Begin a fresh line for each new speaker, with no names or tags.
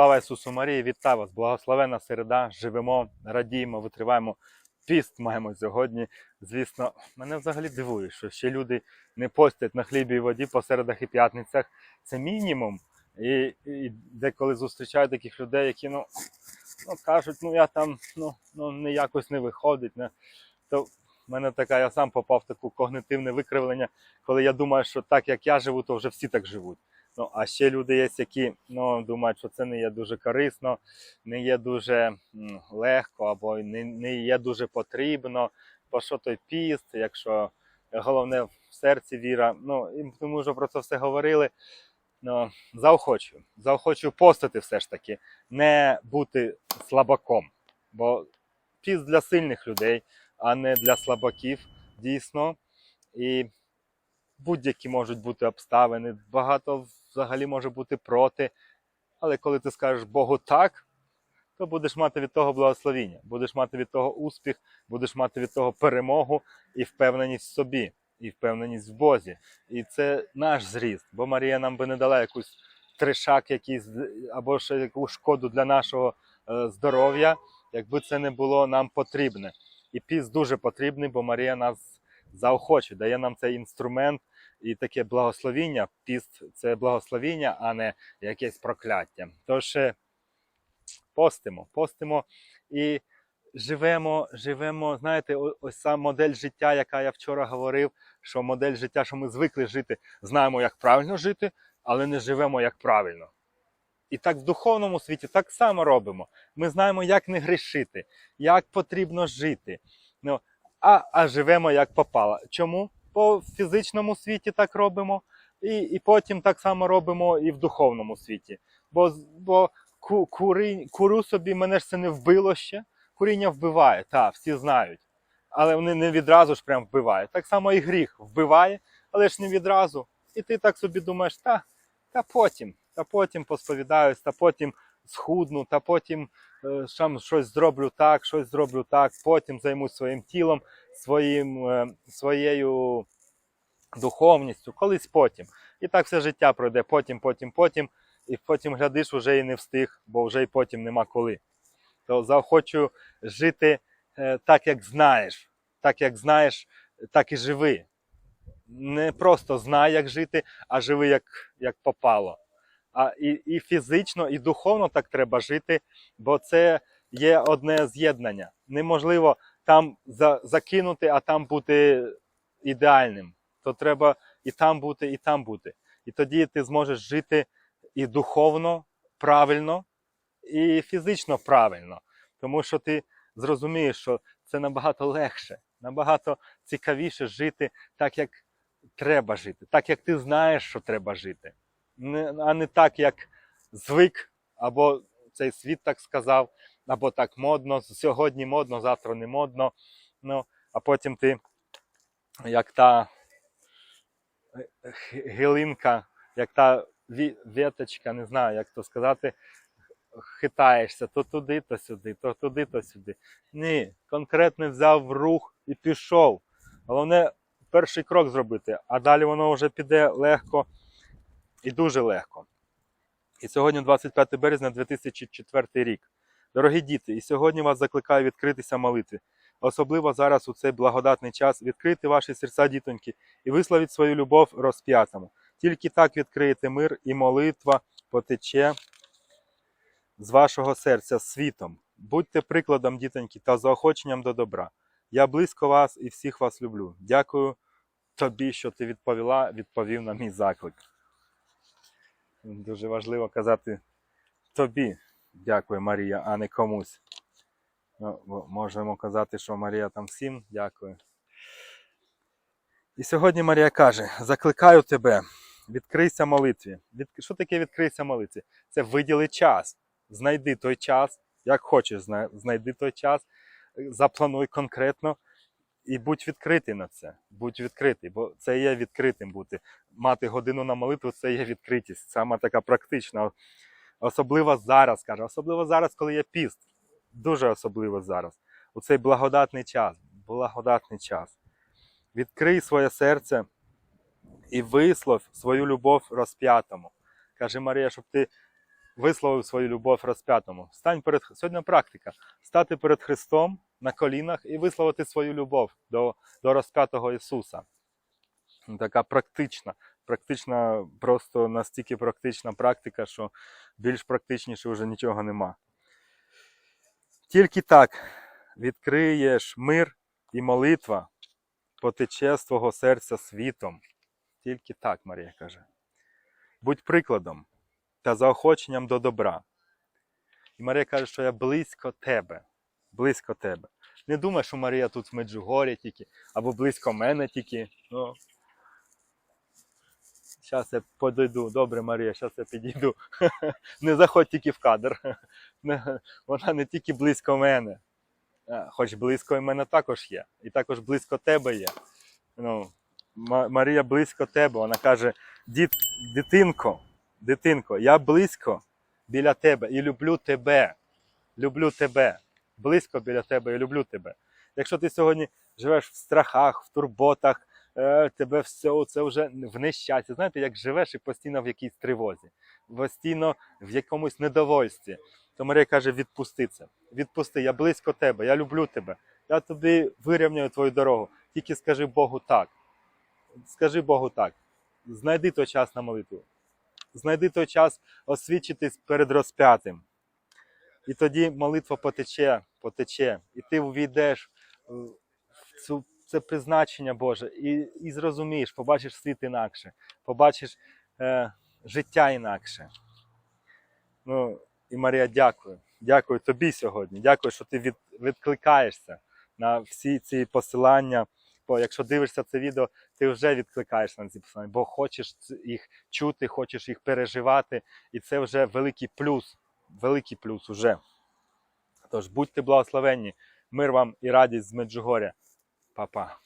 Слава Ісусу Марії, вітаю вас! Благословена середа, живемо, радіємо, витриваємо. Піст маємо сьогодні. Звісно, мене взагалі дивує, що ще люди не постять на хлібі і воді по середах і п'ятницях. Це мінімум. І, і деколи зустрічаю таких людей, які ну, ну кажуть, ну я там ну, ну не якось не виходить. Не. То в мене така, я сам попав в таку когнитивне викривлення, коли я думаю, що так як я живу, то вже всі так живуть. Ну, а ще люди є, які ну, думають, що це не є дуже корисно, не є дуже легко або не, не є дуже потрібно. Бо що той піст, якщо головне в серці віра. Ну, і ми вже про це все говорили. Ну, заохочую. Заохочую постити все ж таки, не бути слабаком. Бо піст для сильних людей, а не для слабаків, дійсно. І будь-які можуть бути обставини, багато взагалі може бути проти. Але коли ти скажеш Богу так, то будеш мати від того благословіння, будеш мати від того успіх, будеш мати від того перемогу і впевненість в собі, і впевненість в Бозі. І це наш зріст, бо Марія нам би не дала якусь тришак, якийсь або ще якусь шкоду для нашого е, здоров'я, якби це не було нам потрібне. І піс дуже потрібний, бо Марія нас заохочує, дає нам цей інструмент і таке благословіння. Піст це благословіння, а не якесь прокляття. Тож е, постимо, постимо і живемо, живемо. Знаєте, ось сам модель життя, яка я вчора говорив, що модель життя, що ми звикли жити, знаємо, як правильно жити, але не живемо як правильно. І так в духовному світі так само робимо. Ми знаємо, як не грішити, як потрібно жити. Ну, а, а живемо як попало. Чому? В фізичному світі так робимо, і, і потім так само робимо і в духовному світі. Бо, бо ку, кури, куру собі мене ж це не вбило ще. Куріння вбиває, так, всі знають. Але вони не відразу ж прям вбивають. Так само і гріх вбиває, але ж не відразу. І ти так собі думаєш, та, та потім, та потім посповідаюсь, та потім схудну, та потім сам щось зроблю так, щось зроблю так, потім займусь своїм тілом, своїм, е, своєю духовністю, колись потім. І так все життя пройде, потім, потім, потім, і потім глядиш, вже і не встиг, бо вже і потім нема коли. То заохочу жити е, так, як знаєш. Так, як знаєш, так і живи. Не просто знай, як жити, а живи як, як попало. А і, і фізично, і духовно так треба жити, бо це є одне з'єднання. Неможливо там за, закинути, а там бути ідеальним. То треба і там бути, і там бути. І тоді ти зможеш жити і духовно правильно, і фізично правильно. Тому що ти зрозумієш, що це набагато легше, набагато цікавіше жити так, як треба жити, так як ти знаєш, що треба жити, а не так, як звик, або цей світ так сказав, або так модно, сьогодні модно, завтра не модно. Ну, а потім ти, як та е, гилинка, як та віточка, не знаю, як то сказати, хитаєшся то туди, то сюди, то туди, то сюди. Ні, конкретно взяв в рух і пішов. Головне перший крок зробити, а далі воно вже піде легко і дуже легко. І сьогодні 25 березня 2004 рік. Дорогі діти, і сьогодні вас закликаю відкритися молитві. Особливо зараз у цей благодатний час відкрити ваші серця, дітоньки, і висловіть свою любов розп'ятому. Тільки так відкриєте мир і молитва потече з вашого серця світом. Будьте прикладом, дітоньки, та заохоченням до добра. Я близько вас і всіх вас люблю. Дякую тобі, що ти відповіла, відповів на мій заклик. Дуже важливо казати тобі. Дякую, Марія, а не комусь. Ну, можемо казати, що Марія там всім дякую. І сьогодні Марія каже: закликаю тебе, відкрийся молитві. Від... Що таке відкрийся молитві? Це виділи час. Знайди той час, як хочеш, знайди той час, заплануй конкретно і будь відкритий на це. Будь відкритий, бо це є відкритим бути. Мати годину на молитву це є відкритість, саме така практична. Особливо зараз, каже, особливо зараз, коли є піст. Дуже особливо зараз. У цей благодатний час. Благодатний час. Відкрий своє серце і вислов свою любов розп'ятому. Каже Марія, щоб ти висловив свою любов розп'ятому. Стань перед сьогодні практика. Стати перед Христом на колінах і висловити свою любов до, до розп'ятого Ісуса. Така практична, практична, просто настільки практична практика, що більш практичніше вже нічого нема. Тільки так відкриєш мир і молитва, потече з твого серця світом. Тільки так, Марія каже. Будь прикладом та заохоченням до добра. І Марія каже, що я близько тебе. Близько тебе. Не думай, що Марія тут в Меджугорі тільки, або близько мене тільки. Ну, Зараз я подойду. Добре, Марія, зараз я підійду. Не заходь тільки в кадр. Вона не тільки близько мене, хоч близько і мене також є. І також близько тебе є. Ну, Марія близько тебе. Вона каже: Діт, дитинко, дитинко, я близько біля тебе і люблю тебе. Люблю тебе. Близько біля тебе і люблю тебе. Якщо ти сьогодні живеш в страхах, в турботах, е, тебе все це вже в нещасті. Знаєте, як живеш і постійно в якійсь тривозі, постійно в якомусь недовольстві. То Марія каже: відпусти це. Відпусти, я близько тебе, я люблю тебе. Я тобі вирівняю твою дорогу. Тільки скажи Богу так. Скажи Богу так. Знайди той час на молитву. Знайди той час освідчитись перед розп'ятим. І тоді молитва потече, потече, і ти увійдеш в цю, це призначення Боже, і, і зрозумієш, побачиш світ інакше, побачиш е, життя інакше. Ну, і Марія, дякую. Дякую тобі сьогодні. Дякую, що ти від, відкликаєшся на всі ці посилання. Бо якщо дивишся це відео, ти вже відкликаєшся на ці посилання, бо хочеш їх чути, хочеш їх переживати, і це вже великий плюс. Великий плюс уже. Тож будьте благословенні, мир вам і радість з Меджугоря. Па-па.